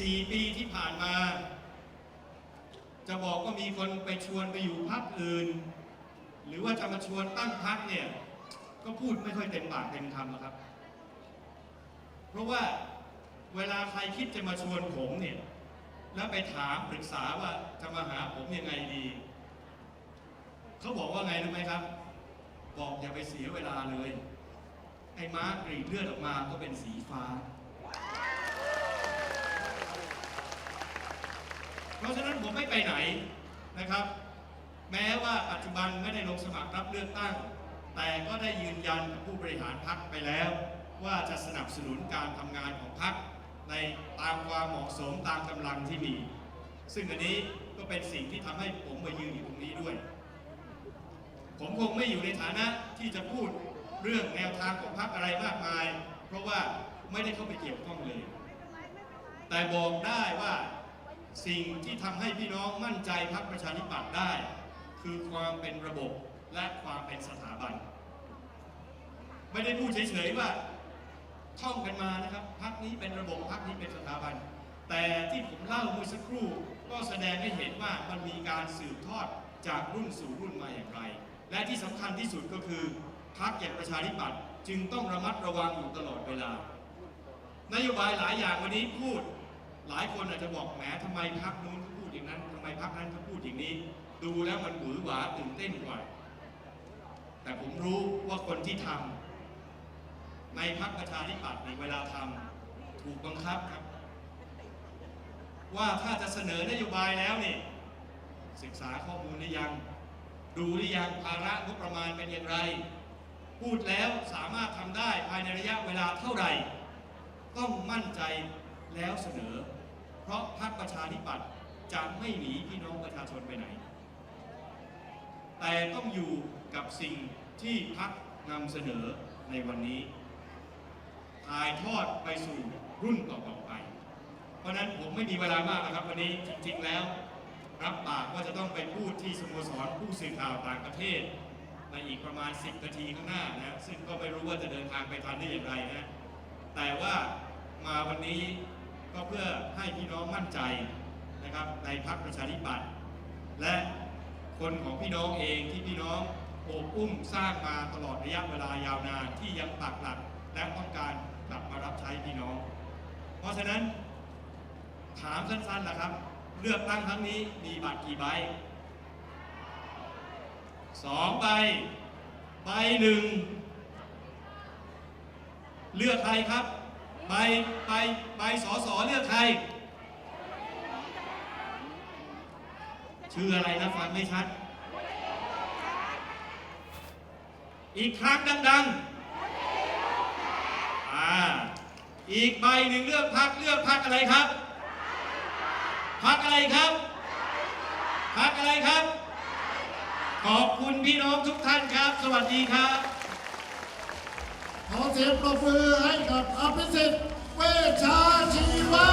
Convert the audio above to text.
ปีที่ผ่านมา จะบอกว่ามีคนไปชวนไปอยู่พักอื่น หรือว่าจะมาชวนตั้งพักเนี่ย ก็พูดไม่ค่อยเต็มปากเต็มคำหรอกครับ เพราะว่าเวลาใครคิดจะมาชวนผมเนี่ย แล้วไปถามปรึกษาว่าจะมาหาผมยังไงดี เขาบอกว่าไงรู้ไหมครับ บอกอย่าไปเสียเวลาเลย ไอ้ม้ากรีดเลือดออกมาก็เป็นสีฟ้า เพราะฉะนั้นผมไม่ไปไหนนะครับ แม้ว่าปัจจุบันไม่ได้ลงสมัครรับเลือกตั้ง แต่ก็ได้ยืนยันกับผู้บริหารพักไปแล้ว ว่าจะสนับสนุนการทำงานของพักในตามความเหมาะสมตามกำลังที่มี ซึ่งอันนี้ก็เป็นสิ่งที่ทำให้ผมมายืนอยู่ตรงนี้ด้วย ผมคงไม่อยู่ในฐานะที่จะพูดเรื่องแนวทางของพรรคอะไรมากมาย เพราะว่าไม่ได้เข้าไปเกี่ยวข้องเลย แต่บอกได้ว่า สิ่งที่ทำให้พี่น้องมั่นใจพรรคประชาธิปัตย์ได้ คือความเป็นระบบและความเป็นสถาบัน ไม่ได้พูดเฉยๆว่าท่องกันมานะครับพรรคนี้เป็นระบบพรรคนี้เป็นสถาบัน แต่ที่ผมเล่าเมื่อสักครู่ก็แสดงให้เห็นว่ามันมีการสืบทอดจากรุ่นสู่รุ่นมาอย่างไร และที่สำคัญที่สุดก็คือพรรคอย่างประชาธิปัตย์จึงต้องระมัดระวังอยู่ตลอดเวลานโยบายหลายอย่างวันนี้พูด หลายคนอาจจะบอกแหมทำไมพรรคนู้นเขาพูดอย่างนั้นทำไมพรรคนั้นเขาพูดอย่างนี้ ดูแล้วมันหวือหวาตื่นเต้นกว่า แต่ผมรู้ว่าคนที่ทำในพรรคประชาธิปัตย์ในเวลาทำถูกบังคับครับ ว่าถ้าจะเสนอนโยบายแล้วนี่ศึกษาข้อมูลหรือยัง ดูหรือยังภาระงบประมาณเป็นอย่างไร พูดแล้วสามารถทำได้ภายในระยะเวลาเท่าไหร่ ต้องมั่นใจแล้วเสนอ ราะพรรคประชาธิปัตย์จะไม่หนีพี่น้องประชาชนไปไหน แต่ต้องอยู่กับสิ่งที่พรรคนำเสนอในวันนี้ถ่ายทอดไปสู่รุ่นต่อๆไป เพราะฉะนั้นผมไม่มีเวลามากนะครับวันนี้จริงๆแล้ว รับปากว่าจะต้องไปพูดที่สโมสรผู้สื่อข่าวต่างประเทศในอีกประมาณ 10 นาทีข้างหน้านะซึ่งก็ไม่รู้ว่าจะเดินทางไปทันได้อย่างไรนะแต่ว่ามาวันนี้ ก็เพื่อให้พี่น้องมั่นใจนะครับในพรรคประชาธิปัตย์และคนของพี่น้องเองที่พี่น้องโอบอุ้มสร้างมาตลอดระยะเวลายาวนานที่ยังปักหลักและต้องการกลับมารับใช้พี่น้อง เพราะฉะนั้น ถามสั้นๆล่ะครับ เลือกตั้งครั้งนี้มีบัตรกี่ใบสองใบ ใบหนึ่ง เลือกใครครับ ใบใบใบสอสอเลือกใคร ชื่ออะไรนะฟังไม่ชัด อีกครั้งดังๆอ่าอีกใบหนึ่งเลือกพักเลือกพักอะไรครับ พักอะไรครับพักอะไรครับ ขอบคุณพี่น้องทุกท่านครับ สวัสดีครับ สียงปรบมือให้กับอภิสิทธิ์เวชชาชีวะ